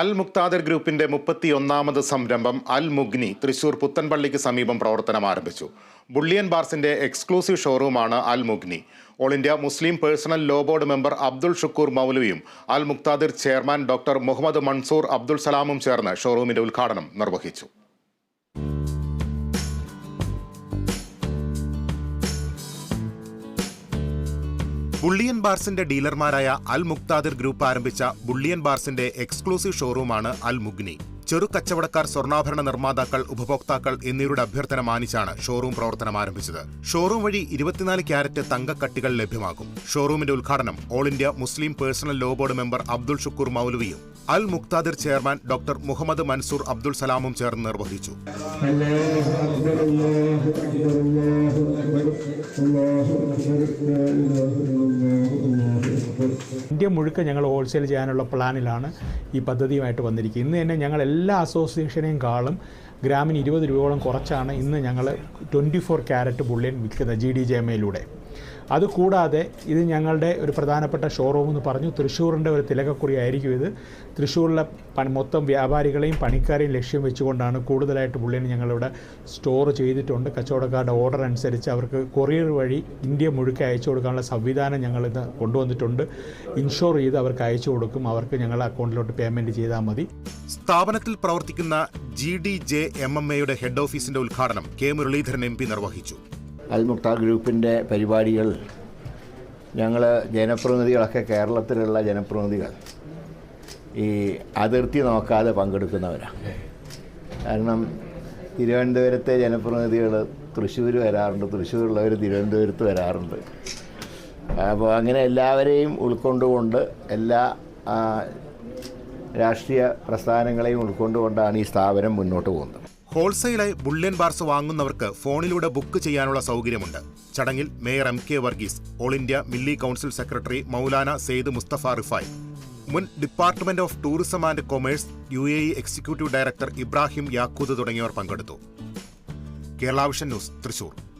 അൽ മുക്താദിർ ഗ്രൂപ്പിന്റെ മുപ്പത്തിയൊന്നാമത് സംരംഭം അൽ മുഗ്നി തൃശൂർ പുത്തൻപള്ളിക്ക് സമീപം പ്രവർത്തനം ആരംഭിച്ചു. ബുള്ളിയൻ ബാർസിന്റെ എക്സ്ക്ലൂസീവ് ഷോറൂമാണ് Al മുഗ്നി. All India Muslim personal law board member Abdul Shukoor മൗലവിയും Al Muqtadir chairman doctor Muhammad Mansoor Abdul സലാമും ചേർന്ന് ഷോറൂമിന്റെ ഉദ്ഘാടനം നിർവഹിച്ചു. ബുള്ളിയൻ ബാർസിന്റെ ഡീലർമാരായ അൽ മുക്താദിർ ഗ്രൂപ്പ് ആരംഭിച്ച ബുള്ളിയൻ ബാർസിന്റെ എക്സ്ക്ലൂസീവ് ഷോറൂമാണ് അൽ മുഗ്നി. ചെറു കച്ചവടക്കാർ സ്വർണാഭരണ നിർമ്മാതാക്കൾ ഉപഭോക്താക്കൾ എന്നിവരുടെ അഭ്യർത്ഥന മാനിച്ചാണ് ഷോറൂം പ്രവർത്തനം ആരംഭിച്ചത്. ഷോറൂം വഴി ഇരുപത്തിനാല് ക്യാരറ്റ് തങ്കക്കട്ടികൾ ലഭ്യമാകും. ഷോറൂമിന്റെ ഉദ്ഘാടനം all India Muslim personal law board member Abdul Shukoor മൗലവിയും Al Muqtadir chairman doctor Muhammad Mansoor Abdul സലാമും ചേർന്ന് നിർവഹിച്ചു. ഇന്ത്യ മുഴുക്ക ഞങ്ങൾ ഹോൾസെയിൽ ചെയ്യാനുള്ള പ്ലാനിലാണ് ഈ പദ്ധതിയുമായിട്ട് വന്നിരിക്കുന്നത്. ഇന്ന് തന്നെ ഞങ്ങൾ എല്ലാ അസോസിയേഷനെയും കാളും ഗ്രാമിന് ഇരുപത് രൂപയോളം കുറച്ചാണ് ഇന്ന് ഞങ്ങൾ ട്വന്റി ഫോർ ക്യാരറ്റ് ബുള്ളിയൻ വിൽക്കുന്നത് ജി ഡി ജെ എം ഐയിലൂടെ അതുകൂടാതെ ഇത് ഞങ്ങളുടെ ഒരു പ്രധാനപ്പെട്ട ഷോറൂം എന്ന് പറഞ്ഞു. തൃശ്ശൂരിന്റെ ഒരു തിലകക്കുറി ആയിരിക്കും ഇത്. തൃശ്ശൂരിലെ മൊത്തം വ്യാപാരികളെയും പണിക്കാരെയും ലക്ഷ്യം വെച്ചുകൊണ്ടാണ് കൂടുതലായിട്ട് ബുള്ളിയൻ ഞങ്ങളിവിടെ സ്റ്റോർ ചെയ്തിട്ടുണ്ട്. കച്ചവടക്കാരുടെ ഓർഡർ അനുസരിച്ച് അവർക്ക് കൊറിയർ വഴി ഇന്ത്യ മുഴുക്കെ അയച്ചു കൊടുക്കാനുള്ള സംവിധാനം ഞങ്ങളിന്ന് കൊണ്ടുവന്നിട്ടുണ്ട്. ഇൻഷുർ ചെയ്ത് അവർക്ക് അയച്ചു കൊടുക്കും. അവർക്ക് ഞങ്ങളുടെ അക്കൗണ്ടിലോട്ട് പേയ്മെന്റ് ചെയ്താൽ മതി. സ്ഥാപനത്തിൽ പ്രവർത്തിക്കുന്ന G D J M M എയുടെ ഹെഡ് ഓഫീസിന്റെ ഉദ്ഘാടനം കെ മുരളീധരൻ എം പി നിർവഹിച്ചു. അൽ മുക്ത ഗ്രൂപ്പിന്റെ പരിപാടികൾ ഞങ്ങൾ ജനപ്രതിനിധികളൊക്കെ കേരളത്തിലുള്ള ജനപ്രതിനിധികൾ ഈ അതിർത്തി നോക്കാതെ പങ്കെടുക്കുന്നവരാണ്. കാരണം തിരുവനന്തപുരത്തെ ജനപ്രതിനിധികൾ തൃശ്ശൂർ വരാറുണ്ട് തൃശ്ശൂരുള്ളവർ തിരുവനന്തപുരത്ത് വരാറുണ്ട്. അപ്പോൾ അങ്ങനെ എല്ലാവരെയും ഉൾക്കൊണ്ടുകൊണ്ട് എല്ലാ രാഷ്ട്രീയ പ്രസ്ഥാനങ്ങളെയും ഉൾക്കൊണ്ടുകൊണ്ടാണ് ഈ സ്ഥാപനം മുന്നോട്ട് പോകുന്നത്. ഹോൾസെയിലായി ബുള്ളിയൻ ബാർസ് വാങ്ങുന്നവർക്ക് ഫോണിലൂടെ ബുക്ക് ചെയ്യാനുള്ള സൗകര്യമുണ്ട്. ചടങ്ങിൽ mayor M K Varghese all India Milli council secretary Maulana Syed Mustafa Rifai മുൻ department of tourism and commerce U A executive director Ibrahim Yaqoob തുടങ്ങിയവർ പങ്കെടുത്തു. Kerala vision news Thrissur.